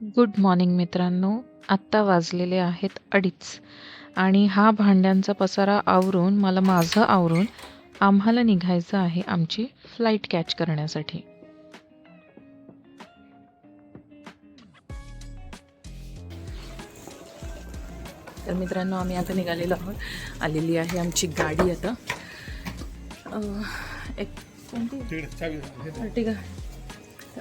Good morning मित्रांनो. आत्ता वाजलेले आहेत अडीच. आणि हा भांड्यांचा पसारा आवरून मला माझं आवरून आम्हाला निघायचं आहे आमची फ्लाईट कॅच करण्यासाठी. तर मित्रांनो आम्ही आता निघालेलो आहोत. आलेली आहे आमची गाडी आता. एक कोणती अर्टिगा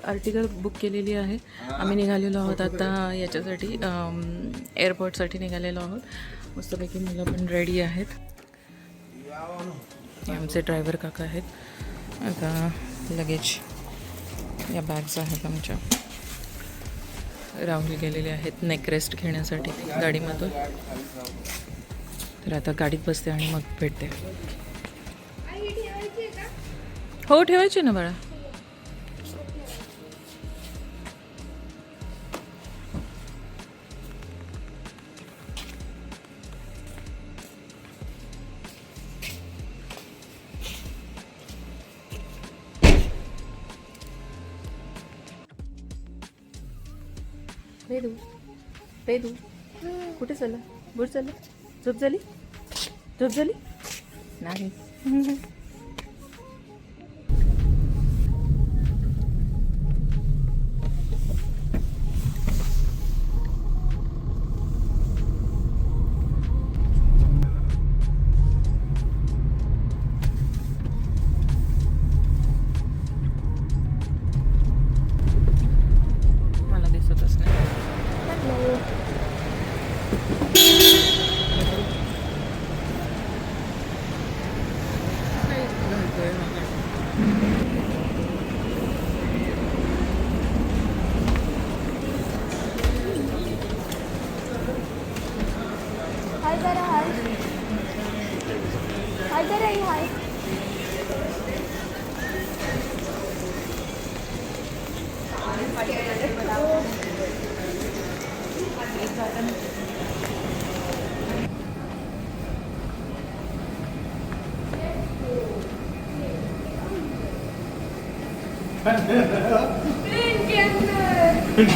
आर्टिकल बुक केलेली आहे. आम्ही निघालेलो आहोत आता याच्यासाठी एअरपोर्टसाठी निघालेलो आहोत. मस्तपैकी मुलं पण रेडी आहेत. आमचे ड्रायव्हर काका आहेत. आता लगेज या बॅग्स आहेत आमच्या. राहुल गेलेले आहेत नेक रेस्ट घेण्यासाठी गाडीमधून. तर आता गाडीत बसते आणि मग भेटते. हो ठेवायची ना बाळा. पेदू कुठे चालला? बुड चालला? झोप झाली? झोप झाली? नाही.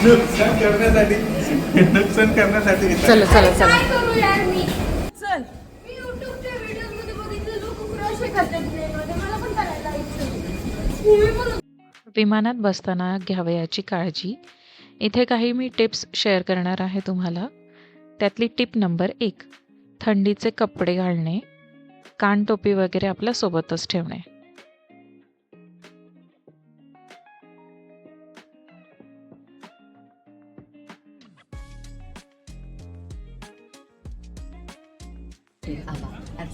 नुकसान करण्यासाठी नुकसान करण्यासाठी चला चला चला. काय करू यार मी? चल. मी युट्यूबच्या व्हिडिओजमध्ये बघितलं लोक क्रॉस करतात प्लेनमध्ये मला पण करायला इच्छा तुम्ही पण विमानात बसताना घ्यावयाची काळजी. इथे काही मी टिप्स शेअर करणार आहे तुम्हाला. त्यातली टिप नंबर एक थंडीचे कपडे घालणे. कानटोपी वगैरे आपल्या सोबतच ठेवणे.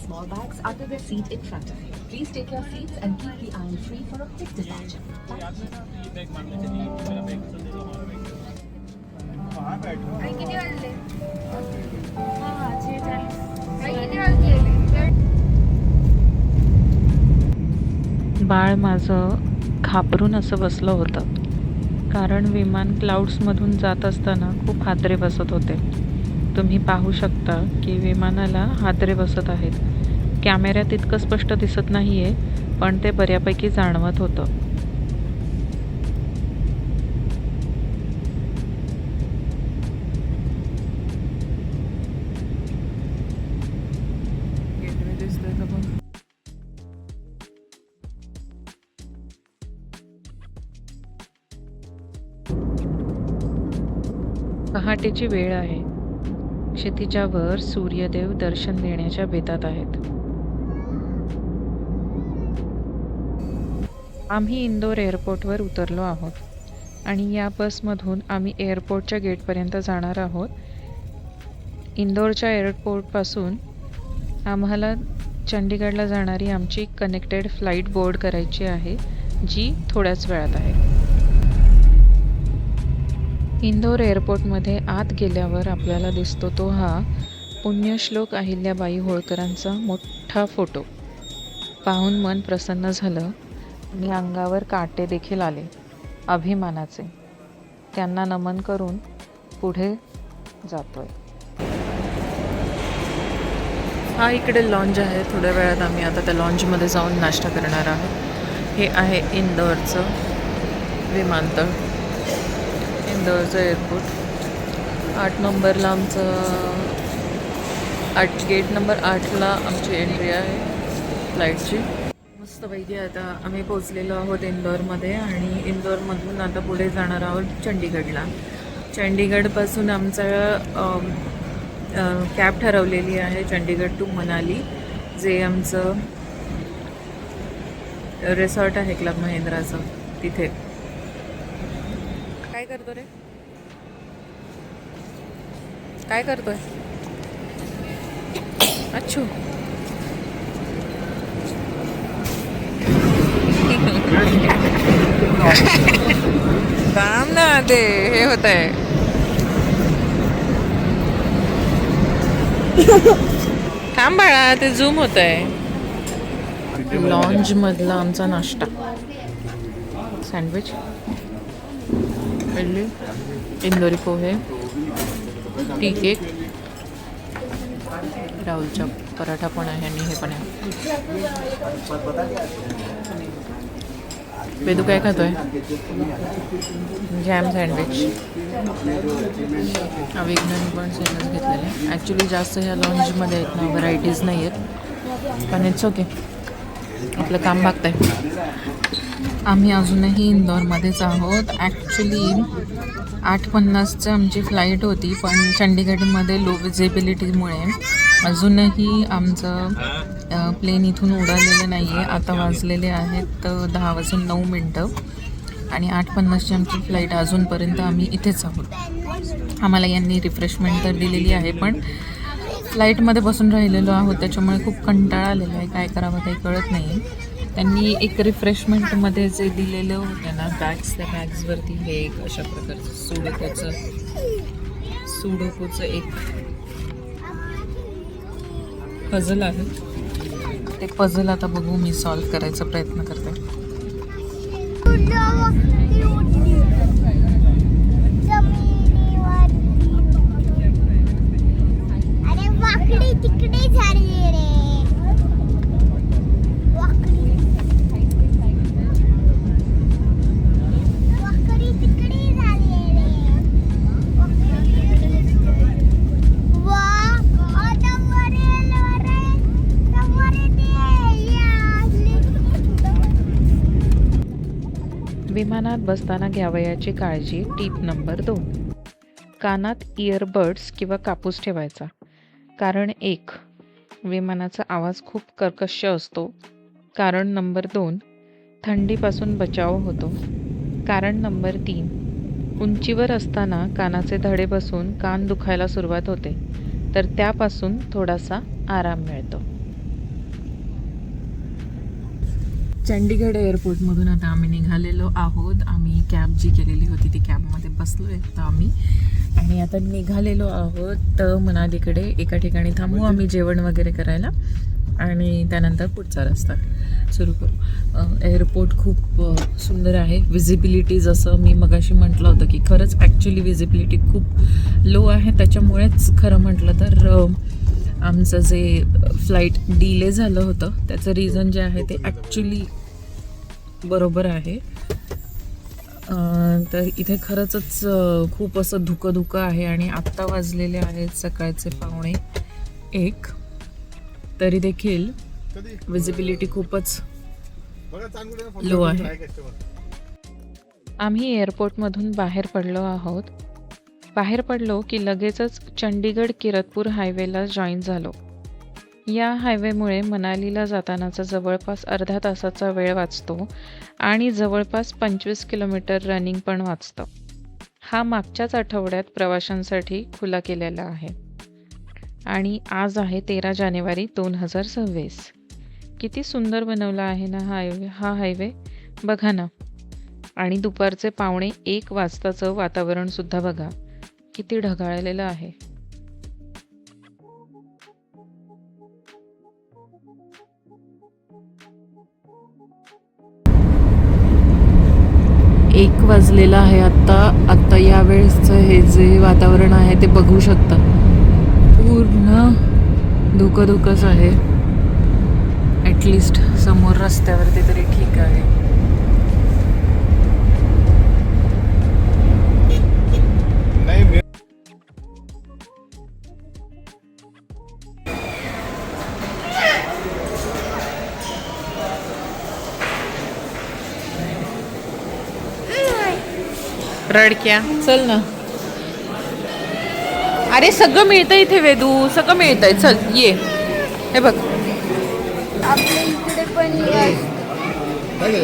Small bags under the seat in front of you. Please take your seats and keep the aisle free for a quick departure. हा बाळ माझं घाबरून असं बसलं होतं कारण विमान क्लाउड्समधून जात असताना खूप हादरे बसत होते तुम्ही पाहू शकता की विमानाला हादरे बसत आहेत कॅमेऱ्यात इतकं स्पष्ट दिसत नाही आहे पण ते बऱ्यापैकी जाणवत होतं. पहाटेची वेळ आहे. क्षितिजावर सूर्यदेव दर्शन देण्याच्या बेतात आहेत. आम्ही इंदोर एअरपोर्टवर उतरलो आहोत. आणि या बसमधून आम्ही एअरपोर्टच्या गेटपर्यंत जाणार आहोत. इंदोरच्या एअरपोर्टपासून आम्हाला चंडीगडला जाणारी आमची कनेक्टेड फ्लाईट बोर्ड करायची आहे जी थोड्याच वेळात आहे. इंदोर एअरपोर्टमध्ये आत गेल्यावर आपल्याला दिसतो तो हा पुण्यश्लोक अहिल्याबाई होळकरांचा मोठा फोटो. पाहून मन प्रसन्न झालं. आणि अंगावर काटे देखील आले अभिमानाचे. त्यांना नमन करून पुढे जातोय. हा इकडे लॉन्ज आहे. थोड्या वेळात आम्ही आता त्या लॉन्जमध्ये जाऊन नाश्ता करणार आहोत. हे आहे इंदोरचं विमानतळ. इंदोरचं एअरपोर्ट आठ नंबरला आमचं आठ गेट नंबर आठला आमची एंट्री आहे फ्लाईटची मस्तपैकी आता आम्ही पोचलेलो आहोत इंदोरमध्ये आणि इंदोरमधून आता पुढे जाणार आहोत चंडीगडला. चंडीगडपासून आमचं कॅब ठरवलेली आहे चंडीगड टू मनाली जे आमचं रिसॉर्ट आहे क्लब महेंद्राचं तिथे. काय करतो रे? काय करतोय? अच्छा. काम ना ते हे होत आहे थांब बाळा ते झूम होत आहे लॉन्ज मधला आमचा नाश्ता. Sandwich Indori pohe. Tea cake राहुलचा paratha पण आहे आणि हे पण आहे. वेदू काय खातोय? Jam sandwich. विज्ञानी पण सेमच घेतलेले. ॲक्च्युली जास्त ह्या लॉन्जमध्ये आहेत ना व्हरायटीज नाही आहेत पण इट्स ओके आपलं काम भागतंय. आम्ही अजूनही इंदोरमध्येच आहोत. ॲक्च्युली आठ पन्नासचं आमची फ्लाईट होती पण चंडीगडमध्ये लो विजिबिलिटीमुळे अजूनही आमचं प्लेन इथून उडालेलं नाही आहे आता वाजलेले आहेत दहा वाजून नऊ मिनटं. आणि आठ पन्नासची आमची फ्लाईट अजूनपर्यंत आम्ही इथेच आहोत. आम्हाला यांनी रिफ्रेशमेंट तर दिलेली आहे पण फ्लाईटमध्ये बसून राहिलेलो आहोत. त्याच्यामुळे खूप कंटाळा आलेला आहे. काय करावं काही कळत नाही त्यांनी एक रिफ्रेशमेंटमध्ये जे दिलेलं होतं ना बॅग्स त्या बॅग्सवरती हे एक अशा प्रकारचं सुडोकोचं सुडोकोचं एक पझल आहे. ते पझल आता बघू मी सॉल्व करायचा प्रयत्न करते. अरे वाकडी तिकडे झाली रे वाकडी वाकडी तिकडे झाली रे वा आता वर येईल, वर येईल. समोर येते. या, असली. विमानात बसताना घ्यावयाची काळजी टीप नंबर दोन. कानात इयरबड्स किंवा कापूस ठेवायचा. कारण एक विमानाचा आवाज खूप कर्कश असतो. कारण नंबर दोन थंडीपासून बचाव होतो. कारण नंबर तीन उंचीवर असताना कानाचे धडे बसून कान दुखायला सुरुवात होते. तर त्यापासून थोडासा आराम मिळतो. चंडीगड एअरपोर्टमधून आता आम्ही निघालेलो आहोत. आम्ही कॅब जी केलेली होती ती कॅबमध्ये बसलो आहे तर आम्ही. आणि आता निघालेलो आहोत तर मनालीकडे. एका ठिकाणी थांबू आम्ही जेवण वगैरे करायला. आणि त्यानंतर पुढचा रस्ता सुरू करू. एअरपोर्ट खूप सुंदर आहे. विजिबिलिटी जसं मी मगाशी म्हटलं होतं की खरंच ॲक्च्युली विजिबिलिटी खूप लो आहे. त्याच्यामुळेच खरं म्हटलं तर आमचं जे फ्लाईट डिले झालं होतं त्याचं रिझन जे आहे ते ॲक्च्युली बरोबर आहे. अं, तर इथे खरंच अं, खूप असं धुकं धुकं आहे आणि आत्ता वाजलेले आहेत सकाळचे पावणे एक. तरी देखील विजिबिलिटी खूपच लो आहे आम्ही एअरपोर्टमधून बाहेर पडलो आहोत. बाहेर पडलो की लगेचच चंडीगड किरतपूर हायवेला जॉईन झालो. या हायवेमुळे मनालीला जातानाचा जवळपास अर्धा तासाचा वेळ वाचतो आणि जवळपास पंचवीस किलोमीटर रनिंग पण वाचतं. हा मागच्याच आठवड्यात प्रवाशांसाठी खुला केलेला आहे. आणि आज आहे तेरा जानेवारी दोन हजार सव्वीस. किती सुंदर बनवला आहे ना हा हायवे हा हायवे. बघा ना. आणि दुपारचे पावणे एक वाजताचं वातावरणसुद्धा बघा. किती ढगाळलेलं आहे. एक वाजलेला आहे आत्ता आत्ता या वेळेसचं हे जे वातावरण आहे ते बघू शकता. पूर्ण धुकं धुकंच आहे ॲटलिस्ट समोर रस्त्यावरती तरी ठीक आहे. रडक्या चल ना. अरे सगळं मिळतं इथे वेदू. सगळं मिळतंय. चल ये. हे बघ.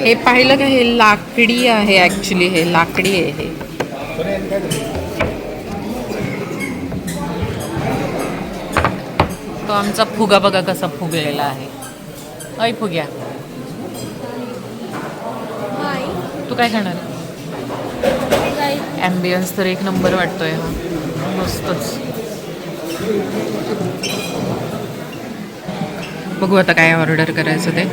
हे पाहिलं का? हे लाकडी आहे ऍक्च्युली हे लाकडी आहे हे. तो आमचा फुगा बघा कसा फुगलेला आहे. ऐ फुग्या. तू काय खाणार? ॲम्बियन्स तर एक नंबर वाटतो आहे हा. मस्तच. बघू आता काय ऑर्डर करायचं ते.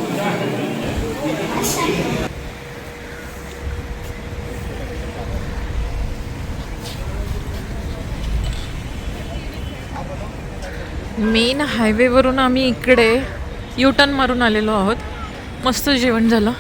मेन हायवेवरून आम्ही इकडे युटर्न मारून आलेलो आहोत. मस्त जेवण झालं.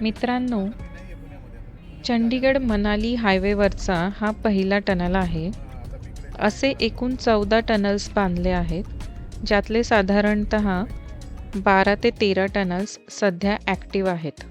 मित्रांनो चंडीगड मनाली हायवेवरचा हा पहिला टनल आहे. असे एकूण चौदा टनल्स बांधले आहेत ज्यातले साधारणत बारा ते तेरा टनल्स सध्या ॲक्टिव्ह आहेत.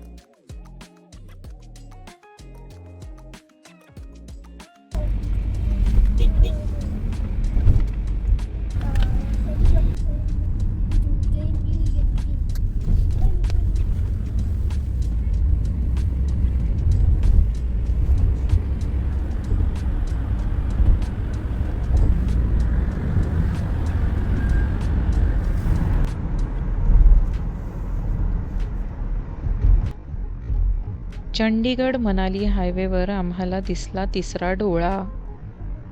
चंडीगड मनाली हायवेवर आम्हाला दिसला तिसरा डोळा.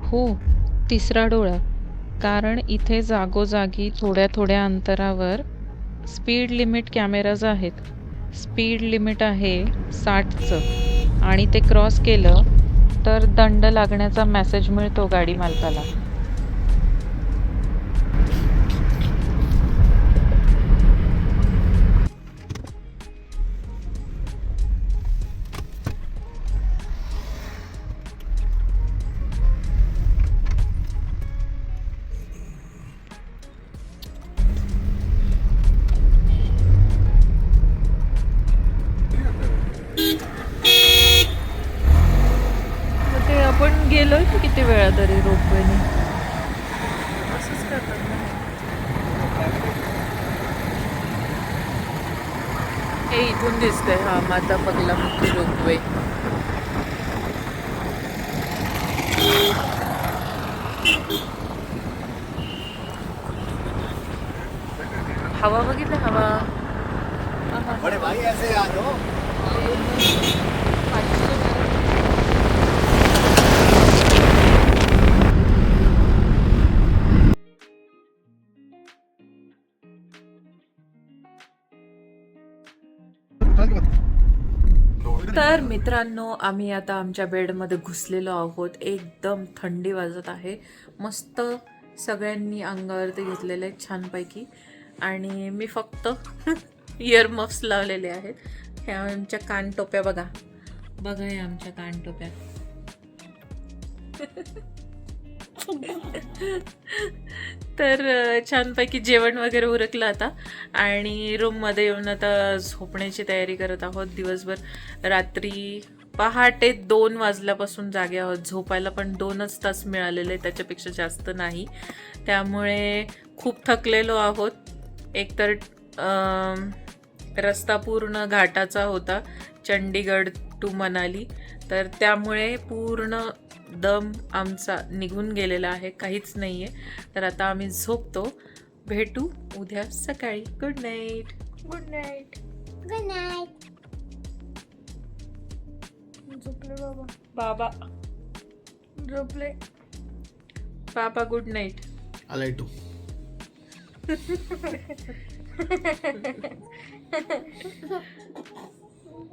हो तिसरा डोळा. कारण इथे जागोजागी थोड्या थोड्या अंतरावर स्पीड लिमिट कॅमेराज आहेत. स्पीड लिमिट आहे साठचं. आणि ते क्रॉस केलं तर दंड लागण्याचा मेसेज मिळतो गाडी मालकाला. हे दिसतंय. हा माता पगला मुक्ती रोपवे हवा बघितलं तर मित्रांनो आम्ही आता आमच्या बेडमध्ये घुसलेलो आहोत. एकदम थंडी वाजत आहे. मस्त सगळ्यांनी अंगावरती घेतलेले आहेत छानपैकी. आणि मी फक्त इयरमफ्स लावलेले आहेत. ह्या आमच्या कानटोप्या बघा. बघा या आमच्या कानटोप्या. तर छानपैकी जेवण वगैरे उरकलं आता. आणि रूममध्ये येऊन आता झोपण्याची तयारी करत आहोत. दिवसभर रात्री पहाटे दोन वाजल्यापासून जागे आहोत. झोपायला पण दोनच तास मिळालेले त्याच्यापेक्षा जास्त नाही. त्यामुळे खूप थकलेलो आहोत. एकतर रस्ता पूर्ण घाटाचा होता. चंडीगड टू मनाली. तर त्यामुळे पूर्ण दम आमचा निघून गेलेला आहे काहीच नाही आहे तर आता आम्ही झोपतो. भेटू उद्या सकाळी. Good night good night good night झोपले बाबा. बाबा. झोपले. बाबा गुड नाईट आलाय टू